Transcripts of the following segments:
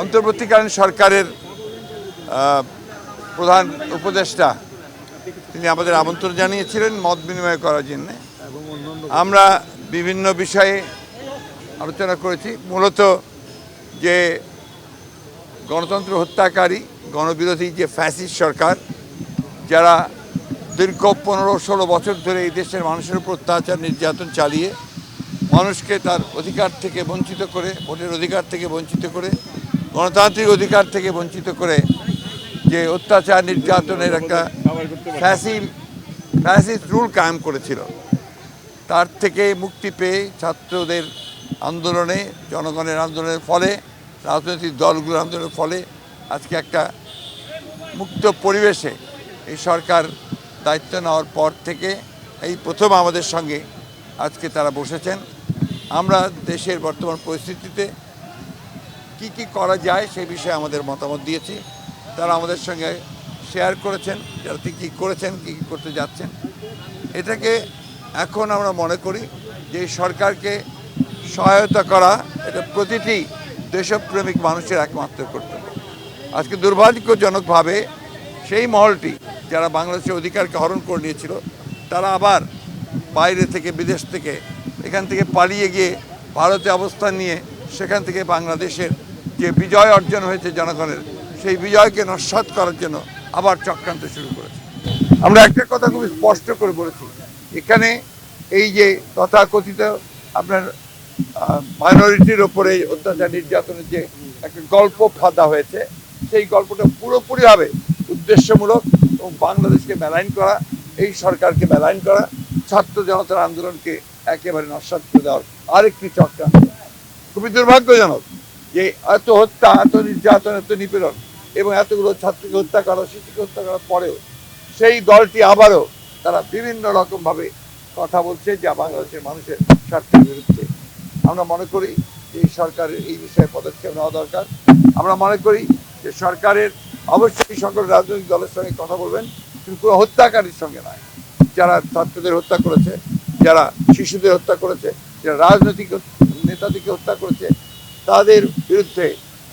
অন্তর্বর্তীকালীন সরকারের প্রধান উপদেষ্টা, তিনি আমাদের আমন্ত্রণ জানিয়েছিলেন মত বিনিময় করার জন্য। আমরা বিভিন্ন বিষয়ে আলোচনা করেছি। মূলত যে গণতন্ত্র হত্যাকারী, গণবিরোধী যে ফ্যাসিস্ট সরকার, যারা দীর্ঘ পনেরো ষোলো বছর ধরে এই দেশের মানুষের উপর অত্যাচার, নির্যাতন চালিয়ে মানুষকে তার অধিকার থেকে বঞ্চিত করে, ভোটের অধিকার থেকে বঞ্চিত করে, গণতান্ত্রিক অধিকার থেকে বঞ্চিত করে যে অত্যাচার, নির্যাতনের একটা ফ্যাসিল রুল কায়েম করেছিল। তার থেকে মুক্তি পেয়ে ছাত্রদের আন্দোলনে, জনগণের আন্দোলনের ফলে, রাজনৈতিক দলগুলোর আন্দোলনের ফলে আজকে একটা মুক্ত পরিবেশে এই সরকার দায়িত্ব নেওয়ার পর থেকে এই প্রথম আমাদের সঙ্গে আজকে তারা বসেছেন। আমরা দেশের বর্তমান পরিস্থিতিতে কি কি করা যায় সেই বিষয়ে আমাদের মতামত দিয়েছি। তারা আমাদের সঙ্গে শেয়ার করেছেন যারা কী করেছেন, কী কী করতে যাচ্ছেন। এটাকে এখন আমরা মনে করি যে সরকারকে সহায়তা করা এটা প্রতিটি দেশপ্রেমিক মানুষের একমাত্র কর্তব্য। আজকে দুর্ভাগ্যজনকভাবে সেই মহলটি যারা বাংলাদেশের অধিকারকে হরণ করে নিয়েছিল, তারা আবার বাইরে থেকে, বিদেশ থেকে, এখান থেকে পালিয়ে গিয়ে ভারতে অবস্থান নিয়ে সেখান থেকে বাংলাদেশের যে বিজয় অর্জন হয়েছে জনগণের, সেই বিজয়কে নস্বাত করার জন্য আবার চক্রান্ত শুরু করেছে। আমরা একটা কথা খুব স্পষ্ট করে বলেছি, এখানে এই যে তথাকথিত আপনার মাইনরিটির ওপরে অত্যাচার নির্যাতনের যে একটা গল্প ফাঁদা হয়েছে, সেই গল্পটা পুরোপুরিভাবে উদ্দেশ্যমূলক এবং বাংলাদেশকে মেলাইন করা, এই সরকারকে মেলাইন করা, ছাত্র জনতার আন্দোলনকে একেবারে নস্বাত করে দেওয়ার আরেকটি চক্রান্ত। খুবই দুর্ভাগ্যজনক যে এত হত্যা, এত নির্যাতন, এত নিপীড়ন এবং এতগুলো ছাত্রকে হত্যা করা, শিশুকে হত্যা করার পরেও সেই দলটি আবারও তারা বিভিন্ন রকমভাবে কথা বলছে যা বাংলাদেশের মানুষের স্বার্থের বিরুদ্ধে। আমরা মনে করি যে সরকারের এই বিষয়ে পদক্ষেপ নেওয়া দরকার। আমরা মনে করি যে সরকারের অবশ্যই সকল রাজনৈতিক দলের সঙ্গে কথা বলবেন কিন্তু কোনো হত্যাকারীর সঙ্গে নয়। যারা ছাত্রদের হত্যা করেছে যারা শিশুদের হত্যা করেছে যারা রাজনৈতিক নেতাদেরকে হত্যা করেছে তাদের বিরুদ্ধে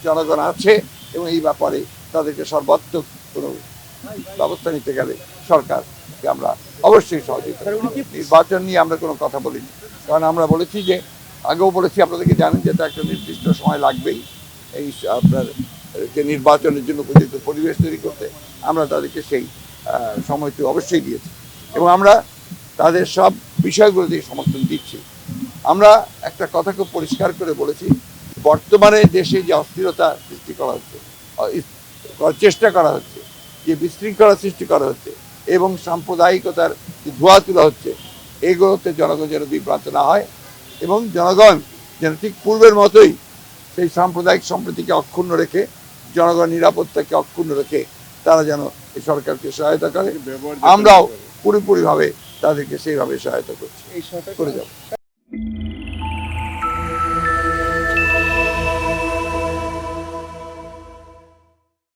জনগণ আছে এবং এই ব্যাপারে তাদেরকে সর্বাত্মক কোনো ব্যবস্থা নিতে গেলে সরকারকে আমরা অবশ্যই সহযোগিতা। নির্বাচন নিয়ে আমরা কোনো কথা বলিনি। কারণ আমরা বলেছি যে আগেও বলেছি আপনাদেরকে জানেন যে এটা একটা নির্দিষ্ট সময় লাগবেই। এই আপনার যে নির্বাচনের জন্য উপযুক্ত পরিবেশ তৈরি করতে আমরা তাদেরকে সেই সময়টি অবশ্যই দিয়েছি। এবং আমরা তাদের সব বিষয়গুলোতে সমর্থন দিচ্ছি। আমরা একটা কথা খুব পরিষ্কার করে বলেছি, বর্তমানে দেশে যে অস্থিরতা সৃষ্টি করা হচ্ছে চেষ্টা করা হচ্ছে, যে বিশৃঙ্খলা সৃষ্টি করা হচ্ছে এবং সাম্প্রদায়িকতার যে ধোয়া তোলা হচ্ছে, এগুলোতে জনগণ যেন বিভ্রান্ত না হয় এবং জনগণ যেন ঠিক পূর্বের মতোই সেই সাম্প্রদায়িক সম্প্রীতিকে অক্ষুণ্ণ রেখে জনগণ নিরাপত্তাকে অক্ষুণ্ণ রেখে তারা যেন এই সরকারকে সহায়তা করে আমরাও পুরোপুরিভাবে তাদেরকে সেইভাবে সহায়তা করছি। করে যাব।